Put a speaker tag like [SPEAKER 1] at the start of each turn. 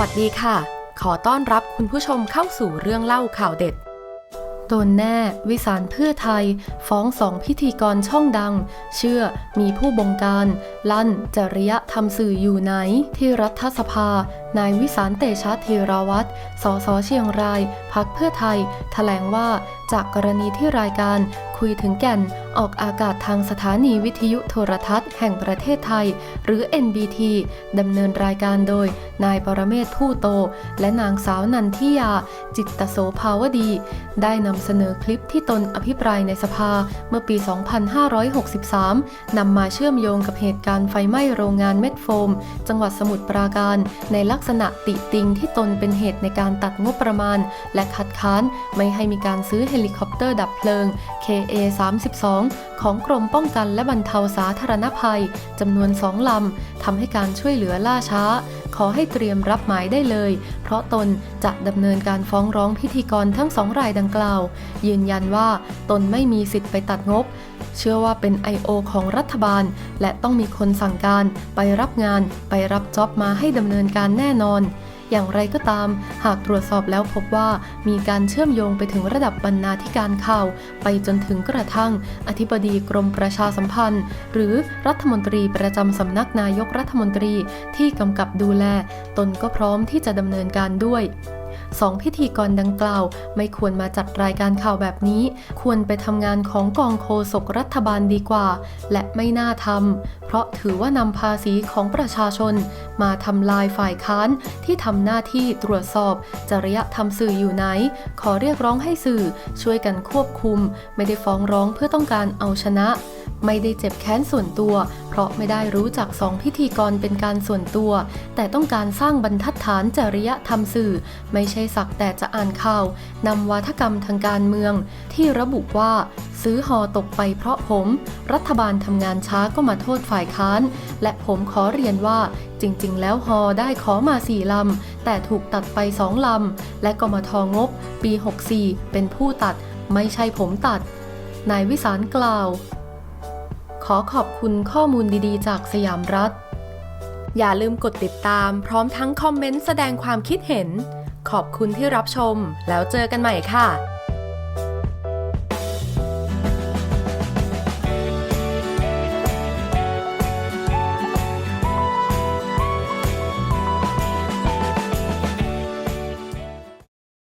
[SPEAKER 1] วัสดีค่ะ ขอต้อนรับคุณผู้ชมเข้าสู่เรื่องเล่าข่าวเด็ด โดนแน่วิสารเพื่อไทย ฟ้องสองพิธีกรช่องดัง เชื่อมีผู้บงการ ลั่นจริยธรรมสื่ออยู่ไหน ที่รัฐสภา นายวิสารเตชะธีรวัตรสสเชียงราย พักเพื่อไทยแถลงว่าจากกรณีที่รายการคุยถึงแก่นออกอากาศทางสถานีวิทยุโทรทัศน์แห่งประเทศไทย หรือ NBT ดำเนินรายการโดย นายปรเมศผู้โต และนางสาวนันทิยา จิตตโสภาวดี ได้นำเสนอคลิปที่ตนอภิปรายในสภาเมื่อปี 2563 นำมาเชื่อมโยงกับเหตุการณ์ไฟไหม้โรงงานเม็ดโฟม จังหวัดสมุทรปราการ ในลักษณะติติงที่ตนเป็นเหตุในการตัดงบประมาณ และคัดค้านไม่ให้มีการซื้อเฮลิคอปเตอร์ดับเพลิง KA-32 ของกรมป้องกันและบรรเทาสาธารณภัยจำนวนสองลำทำให้การช่วยเหลือล่าช้า ขอให้เตรียมรับหมายได้เลย เพราะตนจะดำเนินการฟ้องร้องพิธีกรทั้งสองรายดังกล่าว ยืนยันว่าตนไม่มีสิทธิ์ไปตัดงบ เชื่อว่าเป็น I.O. ของรัฐบาล และต้องมีคนสั่งการไปรับงาน ไปรับจ็อบมาให้ดำเนินการแน่นอน อย่างไรก็ตาม หากตรวจสอบแล้วพบว่ามีการเชื่อมโยงไปถึงระดับบรรณาธิการข่าว ไปจนถึงกระทั่ง อธิบดีกรมประชาสัมพันธ์ หรือรัฐมนตรีประจำสำนักนายกรัฐมนตรีที่กำกับดูแล ตนก็พร้อมที่จะดำเนินการด้วย สองพิธีกรดังกล่าว ไม่ควรมาจัดรายการข่าวแบบนี้ ควรไปทำงานของกองโฆษกรัฐบาลดีกว่า และไม่น่าทำเพราะถือว่านำภาษีของประชาชน มาทำลายฝ่ายค้านที่ทำหน้าที่ตรวจสอบ จริยธรรมสื่ออยู่ไหน ขอเรียกร้องให้สื่อช่วยกันควบคุม ไม่ได้ฟ้องร้องเพื่อต้องการเอาชนะ ไม่ได้เจ็บแค้นส่วนตัว เพราะไม่ได้รู้จักสองพิธีกรเป็นการส่วนตัว แต่ต้องการสร้างบรรทัดฐานจริยธรรมสื่อ ไม่ใช่สักแต่จะอ่านข่าวนำวาทกรรมทางการเมือง ที่ระบุว่า ซื้อหอตกไปเพราะผม รัฐบาลทำงานช้าก็มาโทษฝ่ายค้าน และผมขอเรียนว่าจริง ๆ แล้วฮอได้ขอมาสี่ลำ แต่ถูกตัดไปสองลำ และกมทงบ ปี 64 เป็นผู้ตัด ไม่ใช่ผมตัด นายวิสารกล่าว ขอขอบคุณข้อมูลดีๆ จากสยามรัฐ อย่าลืมกดติดตามพร้อมทั้งคอมเมนต์แสดงความคิดเห็น ขอบคุณที่รับชมแล้วเจอกันใหม่ค่ะ